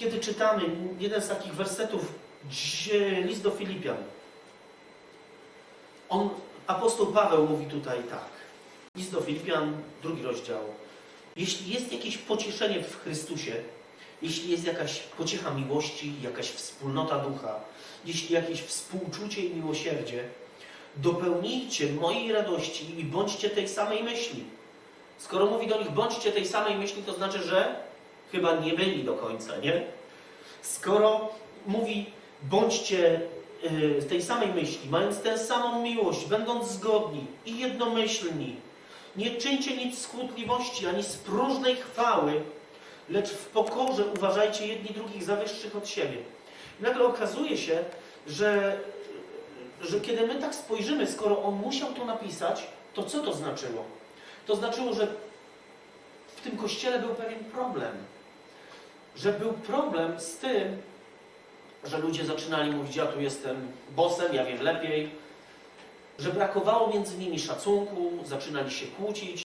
Kiedy czytamy jeden z takich wersetów, list do Filipian, on, apostoł Paweł mówi tutaj tak. List do Filipian, drugi rozdział. Jeśli jest jakieś pocieszenie w Chrystusie, jeśli jest jakaś pociecha miłości, jakaś wspólnota ducha, jeśli jakieś współczucie i miłosierdzie, dopełnijcie mojej radości i bądźcie tej samej myśli. Skoro mówi do nich bądźcie tej samej myśli, to znaczy, że chyba nie byli do końca, nie? Skoro mówi bądźcie y, tej samej myśli, mając tę samą miłość, będąc zgodni i jednomyślni, nie czyńcie nic z ani z próżnej chwały, lecz w pokorze uważajcie jedni drugich za wyższych od siebie. Nagle okazuje się, że, że kiedy my tak spojrzymy, skoro on musiał to napisać, to co to znaczyło? To znaczyło, że w tym kościele był pewien problem. Że był problem z tym, że ludzie zaczynali mówić, ja tu jestem bosem, ja wiem lepiej, że brakowało między nimi szacunku, zaczynali się kłócić,